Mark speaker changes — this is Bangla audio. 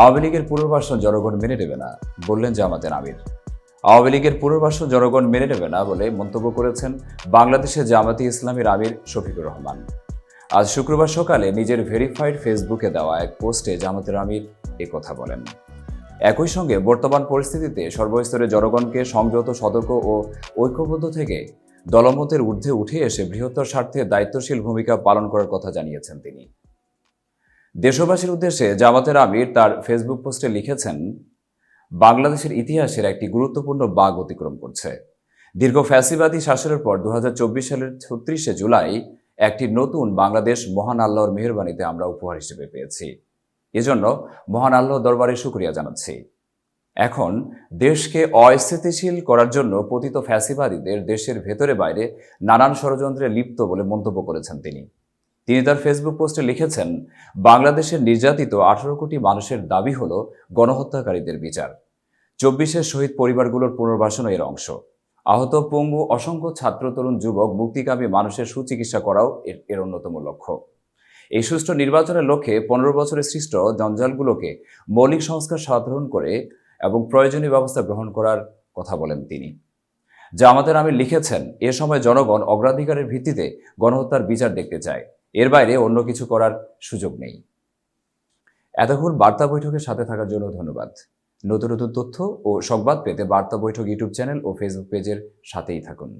Speaker 1: আওয়ামী লীগের পুনর্বাসন জনগণ মেনে নেবে না, বললেন জামাতের আমির। আওয়ামী লীগের পুনর্বাসন জনগণ মেনে নেবে না বলে মন্তব্য করেছেন বাংলাদেশের জামাতি ইসলামীর আমির শফিকুর রহমান। আজ শুক্রবার সকালে নিজের ভেরিফাইড ফেসবুকে দেওয়া এক পোস্টে জামাতের আমির কথা বলেন। একই সঙ্গে বর্তমান পরিস্থিতিতে সর্বস্তরের জনগণকে সংযত, সতর্ক ও ঐক্যবদ্ধ থেকে দলমতের ঊর্ধ্বে উঠে এসে বৃহত্তর স্বার্থে দায়িত্বশীল ভূমিকা পালন করার কথা জানিয়েছেন তিনি। দেশবাসীর উদ্দেশ্যে জামাতের আমির তার ফেসবুক পোস্টে লিখেছেন, বাংলাদেশের ইতিহাসের একটি গুরুত্বপূর্ণ বাঘ অতিক্রম করছে। দীর্ঘ ফ্যাসিবাদী শাসনের পর দু হাজার চব্বিশ সালের ছত্রিশে জুলাই একটি নতুন বাংলাদেশ মহান আল্লাহর মেহরবানিতে আমরা উপহার হিসেবে পেয়েছি। এজন্য মহান আল্লাহ দরবারে শুক্রিয়া জানাচ্ছি। এখন দেশকে অস্থিতিশীল করার জন্য পতিত ফ্যাসিবাদীদের দেশের ভেতরে বাইরে নানান ষড়যন্ত্রে লিপ্ত বলে মন্তব্য করেছেন তিনি। তিনি তার ফেসবুক পোস্টে লিখেছেন, বাংলাদেশের নির্যাতিত আঠারো কোটি মানুষের দাবি হল গণহত্যাকারীদের বিচার। চব্বিশের শহীদ পরিবারগুলোর পুনর্বাসনও এর অংশ। আহত পঙ্গু অসংখ্য ছাত্র, তরুণ, যুবক, মুক্তিকামী মানুষের সুচিকিৎসা করাও এর অন্যতম লক্ষ্য। এই সুষ্ঠু নির্বাচনের লক্ষ্যে পনেরো বছরে সৃষ্ট জঞ্জালগুলোকে মৌলিক সংস্কার সাধারণ করে এবং প্রয়োজনীয় ব্যবস্থা গ্রহণ করার কথা বলেন তিনি। জামাতের আমির লিখেছেন, এ সময় জনগণ অগ্রাধিকারের ভিত্তিতে গণহত্যার বিচার দেখতে চায়। এর বাইরে অন্য কিছু করার সুযোগ নেই। এতক্ষণ বার্তা বৈঠকের সাথে থাকার জন্য ধন্যবাদ। নতুন নতুন তথ্য ও সংবাদ পেতে বার্তা বৈঠক ইউটিউব চ্যানেল ও ফেসবুক পেজের সাথেই থাকুন।